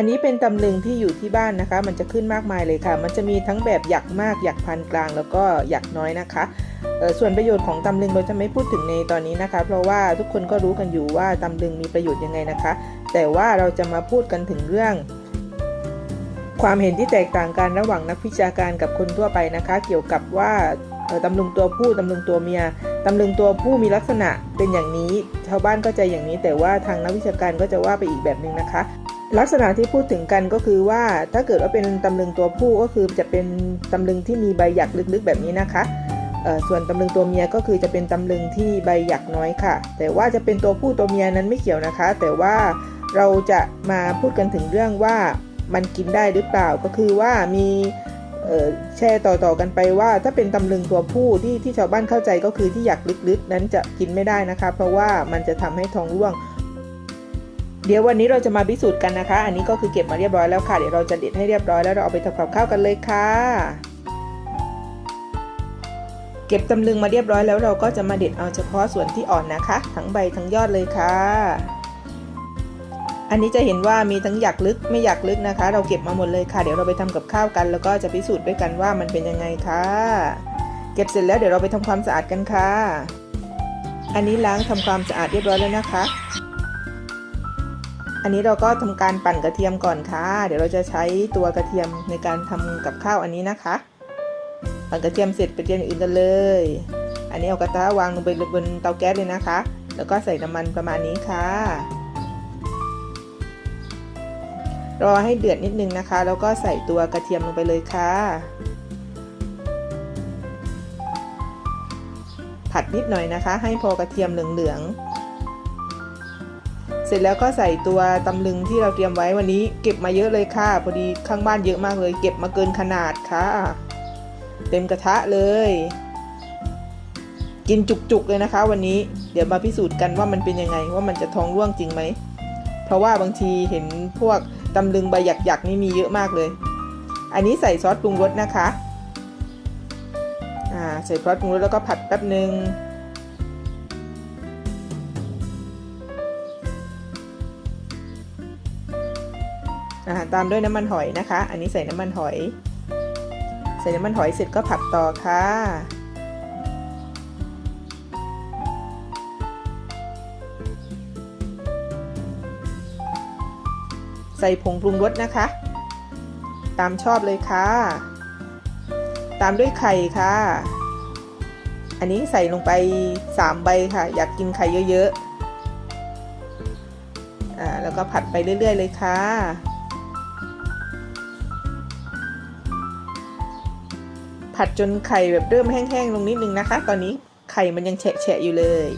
อันนี้เป็นตำลึงที่อยู่ที่บ้านนะคะ มันจะขึ้นมากมายเลยค่ะ มันจะมีทั้งแบบหยักมากหยักพันกลาง แล้วก็หยักน้อยนะคะส่วนประโยชน์ของตำลึงเราจะไม่พูดถึงในตอนนี้นะคะ เพราะว่าทุกคนก็รู้กันอยู่ว่าตำลึงมีประโยชน์ยังไงนะคะ แต่ว่าเราจะมาพูดกันถึงเรื่อง ความเห็นที่แตกต่างกันระหว่างนักวิชาการกับคนทั่วไปนะคะ เกี่ยวกับว่าตำลึงตัวผู้ตำลึงตัวเมียตำลึงตัวผู้มีลักษณะเป็นอย่างนี้ ชาวบ้านก็จะอย่างนี้ แต่ว่าทางนักวิชาการก็จะว่าไปอีกแบบหนึ่งนะคะ ลักษณะที่พูดถึงกันก็คือว่าถ้าเกิดว่าเป็นตำลึงตัวผู้ก็คือจะเป็นตำลึงที่มีใบหยักลึกๆ แบบนี้นะคะส่วนตำลึงตัวเมียก็คือจะเป็นตำลึงที่ใบหยักน้อยค่ะ แต่ว่าจะเป็นตัวผู้ตัวเมียนั้นไม่เกี่ยวนะคะ แต่ว่าเราจะมาพูดกันถึงเรื่องว่ามันกินได้หรือเปล่าก็คือว่ามีแชร์ต่อๆกันไปว่า ถ้าเป็นตำลึงตัวผู้ที่ที่ชาวบ้านเข้าใจก็คือที่หยักลึกๆ นั้นจะกินไม่ได้นะคะ เพราะว่ามันจะทำให้ท้องร่วง เดี๋ยววันนี้เราจะมาพิสูจน์กันนะคะ อันนี้ก็คือเก็บมาเรียบร้อยแล้วค่ะ เดี๋ยวเราจะเด็ดให้เรียบร้อยแล้วเราเอาไปทำกับข้าวกันเลยค่ะ เก็บตำลึงมาเรียบร้อยแล้วเราก็จะมาเด็ดเอาเฉพาะส่วนที่อ่อนนะคะ ทั้งใบทั้งยอดเลยค่ะ อันนี้จะเห็นว่ามีทั้งหยักลึกไม่หยักลึกนะคะ เราเก็บมาหมดเลยค่ะ เดี๋ยวเราไปทำกับข้าวกัน แล้วก็จะพิสูจน์ด้วยกันว่ามันเป็นยังไงค่ะ เก็บเสร็จแล้วเดี๋ยวเราไปทำความสะอาดกันค่ะ อันนี้ล้างทำความสะอาดเรียบร้อยแล้วนะคะ อันนี้เราก็ทำการปั่นกระเทียมก่อนค่ะ เดี๋ยวเราจะใช้ตัวกระเทียมในการทำกับข้าวอันนี้นะคะ ปั่นกระเทียมเสร็จไปเตรียมอื่นกันเลย อันนี้เอากระทะวางลงไปบนเตาแก๊สเลยนะคะ แล้วก็ใส่น้ำมันประมาณนี้ค่ะ รอให้เดือดนิดนึงนะคะ แล้วก็ใส่ตัวกระเทียมลงไปเลยค่ะ ผัดนิดหน่อยนะคะ ให้พอกระเทียมเหลืองๆ เสร็จแล้วก็ใส่ตัวตำลึงที่เราเตรียมไว้วันนี้เก็บมาเยอะเลยค่ะ พอดีข้างบ้านเยอะมากเลย เก็บมาเกินขนาดค่ะ เต็มกระทะเลย กินจุกๆเลยนะคะ วันนี้เดี๋ยวมาพิสูจน์กันว่ามันเป็นยังไงว่ามันจะท้องร่วงจริงไหมเพราะว่าบางทีเห็นพวกตำลึงใบหยักๆนี่มีเยอะมากเลย อันนี้ใส่ซอสปรุงรสนะคะอ่าใส่ซอสปรุงรสแล้วก็ผัดแป๊บหนึ่ง ตามด้วยน้ำมันหอยนะคะ อันนี้ใส่น้ำมันหอย ใส่น้ำมันหอยเสร็จก็ผัดต่อค่ะใส่ผงปรุงรสนะคะ ตามชอบเลยค่ะ ตามด้วยไข่ค่ะ อันนี้ใส่ลงไป 3 ใบค่ะ อยากกินไข่เยอะๆ อ่า แล้วก็ผัดไปเรื่อย ๆ เลยค่ะ ผัดจนไข่แบบเริ่มแห้งๆลงนิดนึงนะคะ ตอนนี้ไข่มันยังแฉะๆอยู่เลย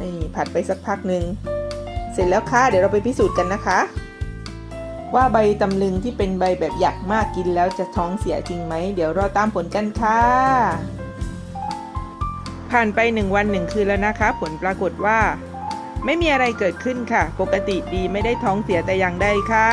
นี่ผัดไปสักพักหนึ่งเสร็จแล้วค่ะ เดี๋ยวเราไปพิสูจน์กันนะคะ ว่าใบตำลึงที่เป็นใบแบบหยักมากกินแล้วจะท้องเสียจริงไหม เดี๋ยวรอตามผลกันค่ะ ผ่านไปหนึ่งวันหนึ่งคืนแล้วนะคะ ผลปรากฏว่า ไม่มีอะไรเกิดขึ้นค่ะ ปกติดีไม่ได้ท้องเสียแต่อย่างใดค่ะ